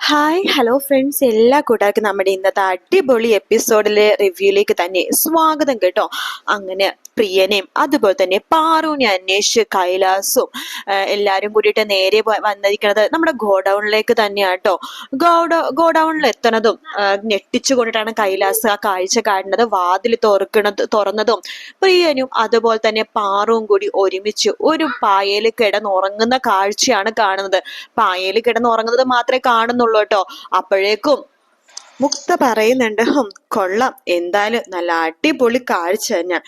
Hi hello friends എല്ലാ കൂട്ടുകാർക്കും നമ്മുടെ ഇന്നത്തെ അടിപൊളി എപ്പിസോഡിലെ റിവ്യൂയിലേക്ക് തന്നെ സ്വാഗതം കേട്ടോ. അങ്ങനെ പ്രിയനെയും അതുപോലെ തന്നെ പാറുവിനെ അന്വേഷിച്ച് കൈലാസും എല്ലാരും കൂടിയിട്ട് നേരെ വന്നിരിക്കുന്നത് നമ്മുടെ ഗോഡൌണിലേക്ക് തന്നെയാണ് കേട്ടോ ഗോഡ ഗോഡൌണിൽ എത്തണതും ആ, ഞെട്ടിച്ചു കൊണ്ടിട്ടാണ് കൈലാസ് ആ കാഴ്ച കാണുന്നത് വാതിൽ തുറക്കണത് തുറന്നതും പ്രിയനും അതുപോലെ തന്നെ പാറുവും കൂടി ഒരുമിച്ച് ഒരു പായയിൽ കിടന്നുറങ്ങുന്ന കാഴ്ചയാണ് കാണുന്നത്. പായയിൽ കിടന്നുറങ്ങുന്നത് മാത്രമേ കാണുന്നുള്ളൂ കേട്ടോ അപ്പോഴേക്കും മുക്ത പറയുന്നുണ്ട് കൊള്ളാം. എന്തായാലും നല്ല അടിപൊളി കാഴ്ച തന്നെ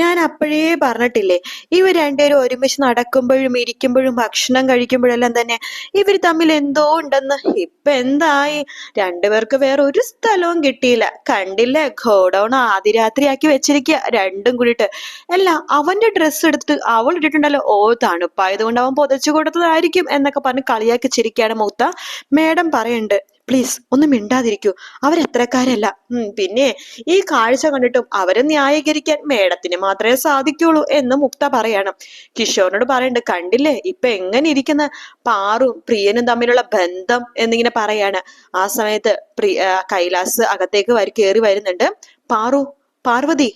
ഞാൻ അപ്പോഴേ പറഞ്ഞിട്ടില്ലേ ഇവർ രണ്ടുപേരും ഒരുമിച്ച് നടക്കുമ്പോഴും ഇരിക്കുമ്പോഴും ഭക്ഷണം കഴിക്കുമ്പോഴെല്ലാം തന്നെ ഇവർ തമ്മിൽ എന്തോ ഉണ്ടെന്ന്. ഇപ്പൊ എന്തായി? രണ്ടുപേർക്ക് വേറെ ഒരു സ്ഥലവും കിട്ടിയില്ല. കണ്ടില്ലേ ഗോഡൌൺ ആദിരാത്രിയാക്കി വെച്ചിരിക്കുക രണ്ടും കൂടിയിട്ട്. അല്ല അവന്റെ ഡ്രസ്സ് എടുത്ത് അവൾ ഇട്ടിട്ടുണ്ടല്ലോ ഓ തണുപ്പായതുകൊണ്ട് അവൻ പുതച്ചു കൊടുത്തതായിരിക്കും എന്നൊക്കെ പറഞ്ഞ് കളിയാക്കി ചിരിക്കുകയാണ് മൂത്ത. മേഡം പറയുന്നുണ്ട് പ്ലീസ് ഒന്ന് മിണ്ടാതിരിക്കൂ. അവരെത്രക്കാരല്ല. പിന്നെ ഈ കാഴ്ച കണ്ടിട്ടും അവരെ ന്യായീകരിക്കാൻ മേഡത്തിന് മാത്രമേ സാധിക്കുള്ളൂ എന്ന് മുക്ത പറയണം. കിഷോറിനോട് പറയണ്ട് കണ്ടില്ലേ? ഇപ്പൊ എങ്ങനെ ഇരിക്കുന്ന? പാറും പ്രിയനും തമ്മിലുള്ള ബന്ധം എന്നിങ്ങനെ പറയാണ്. ആ സമയത്ത് പ്രിയ കൈലാസ് അകത്തേക്ക് വരി കയറി വരുന്നുണ്ട്. പാറു പാർവതി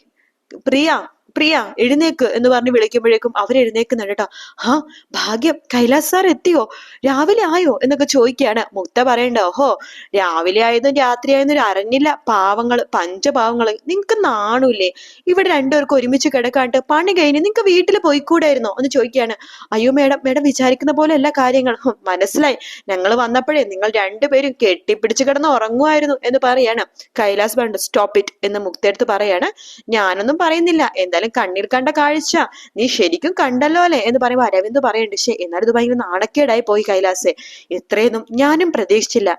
പ്രിയ പ്രിയ എഴുന്നേക്ക് എന്ന് പറഞ്ഞ് വിളിക്കുമ്പോഴേക്കും അവർ എഴുന്നേക്കുന്നുണ്ട് കേട്ടോ ആ ഭാഗ്യം. കൈലാസ് സാർ എത്തിയോ? രാവിലെ ആയോ? എന്നൊക്കെ ചോദിക്കുകയാണ്. മുക്ത പറയണ്ട ഓഹോ രാവിലെ ആയതും രാത്രി ആയതും അറിഞ്ഞില്ല പാവങ്ങൾ പഞ്ചപാവങ്ങൾ നിങ്ങൾക്ക് നാണൂല്ലേ? ഇവിടെ രണ്ടുപേർക്ക് ഒരുമിച്ച് കിടക്കാണ്ട് പണി കഴിഞ്ഞ് നിങ്ങൾക്ക് വീട്ടിൽ പോയിക്കൂടായിരുന്നോ? എന്ന് ചോദിക്കുകയാണ്. അയ്യോ മേഡം മേഡം വിചാരിക്കുന്ന പോലെ എല്ലാ കാര്യങ്ങളും മനസ്സിലായി. ഞങ്ങൾ വന്നപ്പോഴേ നിങ്ങൾ രണ്ടുപേരും കെട്ടിപ്പിടിച്ച് കിടന്ന് ഉറങ്ങുമായിരുന്നു എന്ന് പറയാണ്. കൈലാസ് വേണ്ട സ്റ്റോപ്പ് ഇറ്റ് എന്ന് മുക്തയെടുത്ത് പറയാണ്. ഞാനൊന്നും പറയുന്നില്ല. എന്തായാലും കണ്ണിൽ കണ്ട കാഴ്ച. നീ ശരിക്കും കണ്ടല്ലോ അല്ലേ? എന്ന് പറയുമ്പോൾ അരവിന്ദ് പറയുന്നുണ്ട് ശേ എന്നാലും ഇത് ഭയങ്കര നാണക്കേടായി പോയി കൈലാസേ. ഇത്രയൊന്നും ഞാനും പ്രതീക്ഷിച്ചില്ല.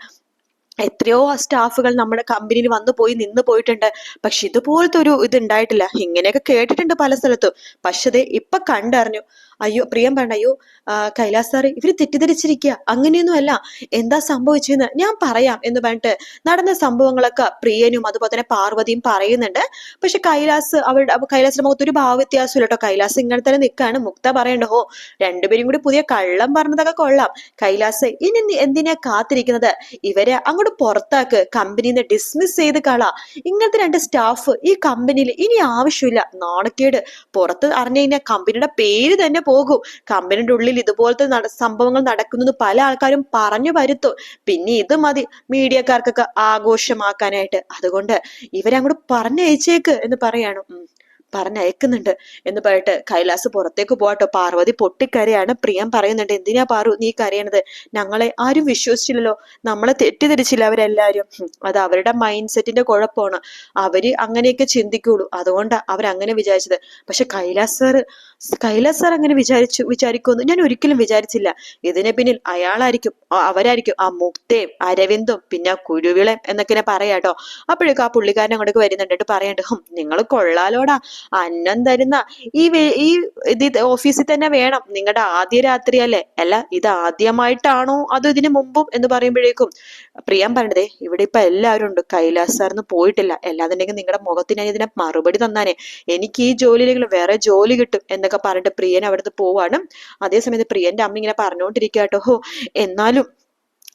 എത്രയോ സ്റ്റാഫുകൾ നമ്മുടെ കമ്പനിയിൽ വന്നു പോയി നിന്ന് പോയിട്ടുണ്ട്. പക്ഷെ ഇതുപോലത്തെ ഒരു ഇത് ഉണ്ടായിട്ടില്ല. ഇങ്ങനെയൊക്കെ കേട്ടിട്ടുണ്ട് പല സ്ഥലത്തും. പക്ഷെ ദേ ഇപ്പൊ കണ്ടറിഞ്ഞു. അയ്യോ പ്രിയം പറഞ്ഞ അയ്യോ കൈലാസ് സാറ് ഇവർ തെറ്റിദ്ധരിച്ചിരിക്കുക അങ്ങനെയൊന്നും അല്ല എന്താ സംഭവിച്ചെന്ന് ഞാൻ പറയാം എന്ന് പറഞ്ഞിട്ട് നടന്ന സംഭവങ്ങളൊക്കെ പ്രിയനും അതുപോലെ തന്നെ പാർവതിയും പറയുന്നുണ്ട്. പക്ഷെ കൈലാസ് അവരുടെ കൈലാസിന്റെ മുഖത്ത് ഒരു ഭാവവ്യത്യാസം കേട്ടോ. കൈലാസ് ഇങ്ങനെ തന്നെ നിൽക്കാണ് മുക്ത പറയണ്ട ഹോ രണ്ടുപേരും കൂടി പുതിയ കള്ളം പറഞ്ഞതൊക്കെ കൊള്ളാം. കൈലാസ് ഇനി എന്തിനാ കാത്തിരിക്കുന്നത്? ഇവരെ അങ്ങോട്ട് പുറത്താക്ക്. കമ്പനിയിൽ നിന്ന് ഡിസ്മിസ് ചെയ്ത് കള. ഇങ്ങനത്തെ രണ്ട് സ്റ്റാഫ് ഈ കമ്പനിയിൽ ഇനി ആവശ്യമില്ല. നാണക്കേട്. പുറത്ത് അറിഞ്ഞു കഴിഞ്ഞാൽ കമ്പനിയുടെ പേര് തന്നെ പോകും. കമ്പനിയുടെ ഉള്ളിൽ ഇതുപോലത്തെ സംഭവങ്ങൾ നടക്കുന്നത് പല ആൾക്കാരും പറഞ്ഞു വരുത്തും. പിന്നെ ഇത് മതി മീഡിയക്കാർക്കൊക്കെ ആഘോഷമാക്കാനായിട്ട്. അതുകൊണ്ട് ഇവരങ്ങോട്ട് പറഞ്ഞയച്ചേക്ക് എന്ന് പറയാണ്. പറഞ്ഞയക്കുന്നുണ്ട്. എന്ന് പറഞ്ഞിട്ട് കൈലാസ് പുറത്തേക്ക് പോവാട്ടോ പാർവതി പൊട്ടിക്കരയാണ്. പ്രിയം പറയുന്നുണ്ട് എന്തിനാ പാറു നീ കരയണത്? ഞങ്ങളെ ആരും വിശ്വസിച്ചില്ലല്ലോ. നമ്മളെ തെറ്റിദ്ധരിച്ചില്ല അവരെല്ലാരും. അത് അവരുടെ മൈൻഡ് സെറ്റിന്റെ കുഴപ്പമാണ്. അവർ അങ്ങനെയൊക്കെ ചിന്തിക്കുള്ളൂ. അതുകൊണ്ടാ അവരങ്ങനെ വിചാരിച്ചത്. പക്ഷെ കൈലാസ് സാർ കൈലാസ് സാർ അങ്ങനെ വിചാരിച്ചു വിചാരിക്കുമെന്ന് ഞാൻ ഒരിക്കലും വിചാരിച്ചില്ല. ഇതിന് പിന്നിൽ അയാളായിരിക്കും അവരായിരിക്കും. ആ മുക്തയും അരവിന്ദും പിന്നെ കുരുവിളയും എന്നൊക്കെ പറയാട്ടോ അപ്പോഴേക്കും ആ പുള്ളിക്കാരൻ അങ്ങോട്ടേക്ക് വരുന്നുണ്ട്. പറയുന്നുണ്ട് നിങ്ങൾ കൊള്ളാലോടാ. അന്നം തരുന്ന ഈ ഈ ഇത് ഓഫീസിൽ തന്നെ വേണം. നിങ്ങളുടെ ആദ്യ രാത്രി അല്ലേ? അല്ല ഇത് ആദ്യമായിട്ടാണോ അതോ ഇതിനു മുമ്പും എന്ന് പറയുമ്പോഴേക്കും? പ്രിയം പറഞ്ഞതേ ഇവിടെ ഇപ്പൊ എല്ലാവരും ഉണ്ട്. കൈലാസ് സാറിന് പോയിട്ടില്ല. അല്ലാന്നുണ്ടെങ്കിൽ നിങ്ങളുടെ മുഖത്തിന് ഇതിനെ മറുപടി തന്നാനേ. എനിക്ക് ഈ ജോലിയിലെങ്കിലും വേറെ ജോലി കിട്ടും എന്നൊക്കെ പറഞ്ഞിട്ട് പ്രിയൻ അവിടുന്ന് പോവാണ്. അതേസമയത്ത് പ്രിയന്റെ അമ്മ ഇങ്ങനെ പറഞ്ഞുകൊണ്ടിരിക്കാട്ടോ ഹോ എന്നാലും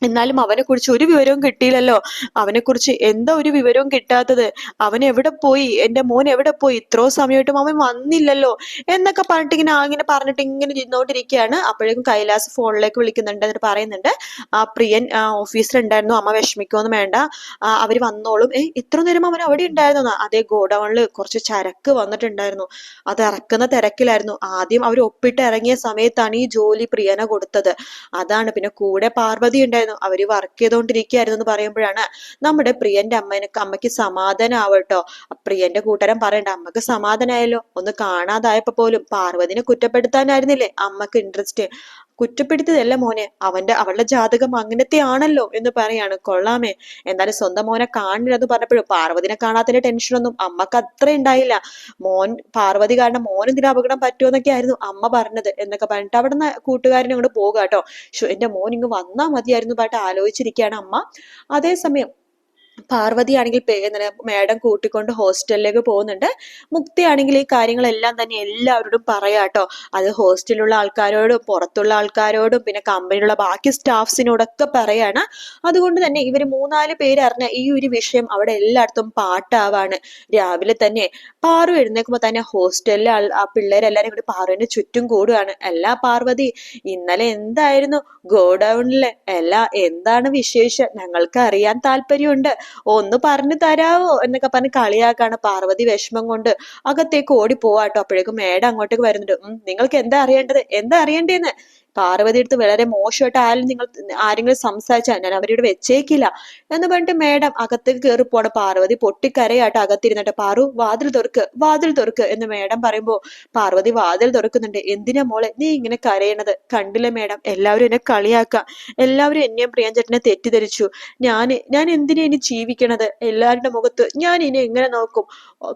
എന്നാലും അവനെ കുറിച്ച് ഒരു വിവരവും കിട്ടിയില്ലല്ലോ. അവനെ കുറിച്ച് എന്താ ഒരു വിവരവും കിട്ടാത്തത്? അവൻ എവിടെ പോയി? എന്റെ മോൻ എവിടെ പോയി? ഇത്രോ സമയമായിട്ടും അവൻ വന്നില്ലല്ലോ എന്നൊക്കെ പറഞ്ഞിട്ട് ഇങ്ങനെ ഇങ്ങനെ പറഞ്ഞിട്ട് ഇങ്ങനെ ഇരുന്നോണ്ടിരിക്കുകയാണ്. അപ്പോഴേക്കും കൈലാസ് ഫോണിലേക്ക് വിളിക്കുന്നുണ്ട് എന്നിട്ട് പറയുന്നുണ്ട് ആ പ്രിയൻ ഓഫീസിൽ ഉണ്ടായിരുന്നു. അമ്മ വിഷമിക്കൊന്നും വേണ്ട. അവർ വന്നോളും. ഏ ഇത്ര നേരം അവൻ അവിടെ ഉണ്ടായിരുന്നു? അതേ ഗോഡൌണിൽ കുറച്ച് ചരക്ക് വന്നിട്ടുണ്ടായിരുന്നു. അത് ഇറക്കുന്ന തിരക്കിലായിരുന്നു. ആദ്യം അവർ ഒപ്പിട്ട് ഇറങ്ങിയ സമയത്താണ് ഈ ജോലി പ്രിയനെ കൊടുത്തത്. അതാണ്. പിന്നെ കൂടെ പാർവതി ഉണ്ടായിരുന്നു. അവർ വർക്ക് ചെയ്തുകൊണ്ടിരിക്കുകയായിരുന്നു എന്ന് പറയുമ്പോഴാണ് നമ്മുടെ പ്രിയന്റെ അമ്മേനക്ക് അമ്മയ്ക്ക് സമാധാനാവട്ടോ പ്രിയന്റെ കൂട്ടുകാരൻ പറയണ്ട അമ്മയ്ക്ക് സമാധാനമായല്ലോ ഒന്ന് കാണാതായപ്പോ പോലും പാർവതിനെ കുറ്റപ്പെടുത്താനായിരുന്നില്ലേ? അമ്മയ്ക്ക് ഇൻട്രസ്റ്റ് കുറ്റപ്പെടുത്തിയതല്ല മോനെ. അവന്റെ അവളുടെ ജാതകം അങ്ങനത്തെ ആണല്ലോ എന്ന് പറയാണ്. കൊള്ളാമേ. എന്തായാലും സ്വന്തം മോനെ കാണില്ലെന്ന് പറഞ്ഞപ്പോഴും പാർവതിനെ കാണാത്തതിന്റെ ടെൻഷനൊന്നും അമ്മയ്ക്ക് അത്ര ഉണ്ടായില്ല. മോൻ പാർവതി കാരണം മോൻ എന്തിനാ അപകടം പറ്റുമെന്നൊക്കെ ആയിരുന്നു അമ്മ പറഞ്ഞത് എന്നൊക്കെ പറഞ്ഞിട്ട് അവിടെ നിന്ന് കൂട്ടുകാരനെ അങ്ങോട്ട് പോകുക കേട്ടോ എന്റെ മോൻ ഇങ്ങ് വന്നാ മതിയായിരുന്നു പാട്ട് ആലോചിച്ചിരിക്കുകയാണ് അമ്മ. അതേസമയം പാർവതി ആണെങ്കിൽ മേഡം കൂട്ടിക്കൊണ്ട് ഹോസ്റ്റലിലേക്ക് പോകുന്നുണ്ട്. മുക്തി ആണെങ്കിൽ ഈ കാര്യങ്ങളെല്ലാം തന്നെ എല്ലാവരോടും പറയാട്ടോ അത് ഹോസ്റ്റലിലുള്ള ആൾക്കാരോടും പുറത്തുള്ള ആൾക്കാരോടും പിന്നെ കമ്പനിയിലുള്ള ബാക്കി സ്റ്റാഫ്സിനോടൊക്കെ പറയാണ്. അതുകൊണ്ട് തന്നെ ഇവർ മൂന്നാൽ പേര് അറിഞ്ഞ ഈ ഒരു വിഷയം അവിടെ എല്ലായിടത്തും പാട്ടാവാണ്. രാവിലെ തന്നെ പാറു എഴുന്നേക്കുമ്പോൾ തന്നെ ഹോസ്റ്റലിലെ ആ പിള്ളേരെല്ലാരും ഇവിടെ പാറുവിന് ചുറ്റും കൂടുകയാണ് എല്ലാ പാർവതി ഇന്നലെ എന്തായിരുന്നു? ഗോഡൌണിലെ. എല്ലാ എന്താണ് വിശേഷം? ഞങ്ങൾക്ക് അറിയാൻ താല്പര്യമുണ്ട്. ഒന്ന് പറഞ്ഞു തരാവോ എന്നൊക്കെ പറഞ്ഞ് കളിയാക്കാണ് പാർവതി വിഷമം കൊണ്ട് അകത്തേക്ക് ഓടി പോവാട്ടോ അപ്പോഴേക്കും മേഡം അങ്ങോട്ടേക്ക് വരുന്നുണ്ട്. നിങ്ങൾക്ക് എന്താ അറിയേണ്ടത്? എന്താ അറിയണ്ടേന്ന്? പാർവതി അടുത്ത് വളരെ മോശമായിട്ട് ആരും നിങ്ങൾ ആരെങ്കിലും സംസാരിച്ചാൽ ഞാൻ അവരോട് വെച്ചേക്കില്ല. എന്ന് പറഞ്ഞിട്ട് മേഡം അകത്തേക്ക് കയറി പോണ പാർവതി പൊട്ടിക്കരയായിട്ട് അകത്തിരുന്നിട്ട് പാറു വാതിൽ തുറക്ക് വാതിൽ തുറക്ക് എന്ന് മേഡം പറയുമ്പോൾ പാർവതി വാതിൽ തുറക്കുന്നുണ്ട്. എന്തിനാ മോളെ നീ ഇങ്ങനെ കരയണത്? കണ്ടില്ല മേഡം? എല്ലാവരും എന്നെ കളിയാക്കാം. എല്ലാവരും എന്നെയും പ്രിയഞ്ചേട്ടനെ തെറ്റിദ്ധരിച്ചു. ഞാൻ ഞാൻ എന്തിനാ ഇനി ജീവിക്കണത്? എല്ലാവരുടെ മുഖത്ത് ഞാൻ ഇനി എങ്ങനെ നോക്കും?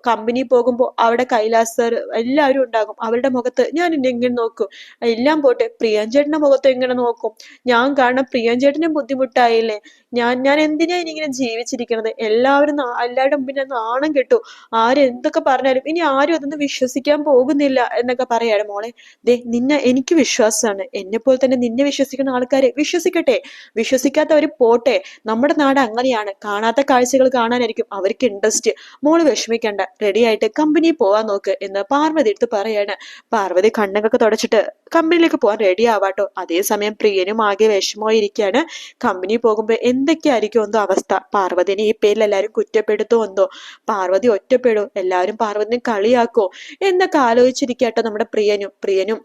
കമ്പനി പോകുമ്പോൾ അവിടെ കൈലാസ് എല്ലാവരും ഉണ്ടാകും. അവരുടെ മുഖത്ത് ഞാൻ ഇനി എങ്ങനെ നോക്കും? എല്ലാം പോട്ടെ പ്രിയഞ്ചേട്ടന്റെ മുഖത്ത് എങ്ങനെ നോക്കും. ഞാൻ കാരണം പ്രിയഞ്ചേട്ടനും ബുദ്ധിമുട്ടായില്ലേ? ഞാൻ ഞാൻ എന്തിനാ ഇനിങ്ങനെ ജീവിച്ചിരിക്കണത്? എല്ലാവരും എല്ലാവരുടെ മുമ്പിൽ നാണം കെട്ടു. ആരെന്തൊക്കെ പറഞ്ഞാലും ഇനി ആരും അതൊന്നും വിശ്വസിക്കാൻ പോകുന്നില്ല എന്നൊക്കെ പറയാണ് മോളെ. ദേ നിന്നെ എനിക്ക് വിശ്വാസമാണ്. എന്നെ പോലെ തന്നെ നിന്നെ വിശ്വസിക്കുന്ന ആൾക്കാരെ വിശ്വസിക്കട്ടെ. വിശ്വസിക്കാത്തവർ പോട്ടെ. നമ്മുടെ നാട് അങ്ങനെയാണ്. കാണാത്ത കാഴ്ചകൾ കാണാനായിരിക്കും അവർക്ക് ഇൻട്രസ്റ്റ് മോൾ വിഷമിക്കണ്ട. റെഡി ആയിട്ട് കമ്പനി പോവാൻ നോക്ക് എന്ന് പാർവതി എടുത്ത് പറയാണ്. പാർവതി കണ്ണുകൾക്ക് തുടച്ചിട്ട് കമ്പനിയിലേക്ക് പോവാൻ റെഡി ആവാട്ടോ. അതേസമയം പ്രിയനും ആകെ വിഷമമായിരിക്കാണ് കമ്പനി പോകുമ്പോൾ എന്തൊക്കെയായിരിക്കും എന്തോ അവസ്ഥ? പാർവതിനെ ഈ പേരിൽ എല്ലാവരും കുറ്റപ്പെടുത്തുമെന്തോ പാർവതി ഒറ്റപ്പെടും. എല്ലാവരും പാർവതിനെ കളിയാക്കോ? എന്നൊക്കെ ആലോചിച്ചിരിക്കട്ടോ നമ്മുടെ പ്രിയനും. പ്രിയനും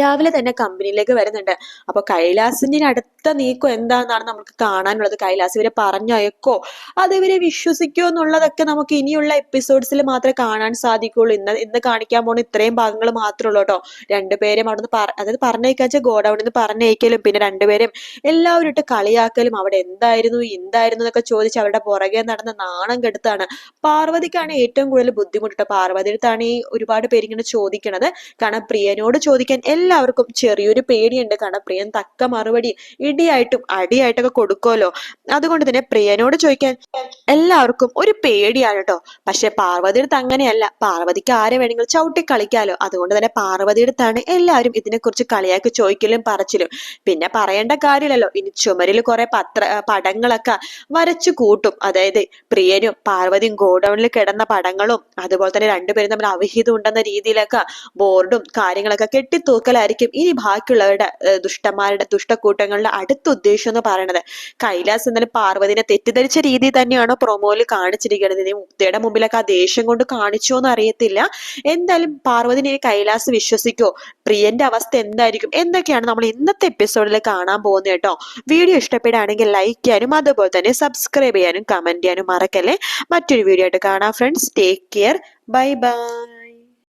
രാവിലെ തന്നെ കമ്പനിയിലേക്ക് വരുന്നുണ്ട്. അപ്പൊ കൈലാസിന്റെ അടുത്ത നീക്കം എന്താണെന്നാണ് നമുക്ക് കാണാനുള്ളത്. കൈലാസ് ഇവരെ പറഞ്ഞയക്കോ? അത് ഇവരെ വിശ്വസിക്കോ എന്നുള്ളതൊക്കെ നമുക്ക് ഇനിയുള്ള എപ്പിസോഡ്സിൽ മാത്രമേ കാണാൻ സാധിക്കുള്ളൂ ഇന്ന് ഇന്ന് കാണിക്കാൻ പോകുന്ന ഇത്രയും ഭാഗങ്ങൾ മാത്രമേ ഉള്ളൂ കേട്ടോ. രണ്ടുപേരും അവിടുന്ന് അതായത് പറഞ്ഞയക്കാച്ച ഗോഡൌണിൽ നിന്ന് പറഞ്ഞയക്കലും പിന്നെ രണ്ടുപേരും എല്ലാവരും ഇട്ട് കളിയാക്കലും. അവിടെ എന്തായിരുന്നു എന്തായിരുന്നു എന്നൊക്കെ ചോദിച്ച് അവരുടെ പുറകെ നടന്ന നാണം കെടുത്താണ്. പാർവതിക്കാണ് ഏറ്റവും കൂടുതൽ ബുദ്ധിമുട്ട് പാർവതിയുടെ അടുത്താണ് ഈ ഒരുപാട് പേരിങ്ങനെ ചോദിക്കണത്. കാരണം പ്രിയനോട് ചോദിക്കാൻ എല്ലാവർക്കും ചെറിയൊരു പേടിയുണ്ട്. കാരണം പ്രിയൻ തക്ക മറുപടി ഇടിയായിട്ടും അടിയായിട്ടൊക്കെ കൊടുക്കുമല്ലോ അതുകൊണ്ട് തന്നെ പ്രിയനോട് ചോദിക്കാൻ എല്ലാവർക്കും ഒരു പേടിയാണ് കേട്ടോ. പക്ഷെ പാർവതിയെടുത്ത് അങ്ങനെയല്ല. പാർവതിക്ക് ആരെ വേണമെങ്കിലും ചവിട്ടി കളിക്കാലോ. അതുകൊണ്ട് തന്നെ പാർവതിയെടുത്താണ് എല്ലാവരും ഇതിനെക്കുറിച്ച് കളിയാക്കി ചോദിക്കലും പറച്ചിലും. പിന്നെ പറയേണ്ട കാര്യമില്ലല്ലോ. ഇനി ചുമരിൽ കുറെ പത്ര പടങ്ങളൊക്കെ വരച്ചു കൂട്ടും. അതായത് പ്രിയനും പാർവതിയും ഗോഡൌണിൽ കിടന്ന പടങ്ങളും അതുപോലെ തന്നെ രണ്ടുപേരും തമ്മിൽ അവിഹിതം ഉണ്ടെന്ന രീതിയിലൊക്കെ ബോർഡും കാര്യങ്ങളൊക്കെ കെട്ടിത്തൂക്കൽ മക്കളായിരിക്കും ഇനി ബാക്കിയുള്ളവരുടെ ദുഷ്ടന്മാരുടെ ദുഷ്ടക്കൂട്ടങ്ങളുടെ അടുത്ത ഉദ്ദേശം എന്ന് പറയുന്നത് കൈലാസ് എന്നാലും പാർവതിനെ തെറ്റിദ്ധരിച്ച രീതി തന്നെയാണോ പ്രൊമോയിൽ കാണിച്ചിരിക്കുന്നത് ഇനി മുക്തയുടെ മുമ്പിലൊക്കെ ആ ദേഷ്യം കൊണ്ട് കാണിച്ചോ എന്ന് അറിയത്തില്ല. എന്തായാലും പാർവതിനെ കൈലാസ് വിശ്വസിക്കോ? പ്രിയന്റെ അവസ്ഥ എന്തായിരിക്കും? എന്തൊക്കെയാണ് നമ്മൾ ഇന്നത്തെ എപ്പിസോഡിൽ കാണാൻ പോകുന്നത് കേട്ടോ? വീഡിയോ ഇഷ്ടപ്പെടുകയാണെങ്കിൽ ലൈക്ക് ചെയ്യാനും അതുപോലെ തന്നെ സബ്സ്ക്രൈബ് ചെയ്യാനും കമന്റ് ചെയ്യാനും മറക്കല്ലേ? മറ്റൊരു വീഡിയോ ആയിട്ട് കാണാം friends take care bye bye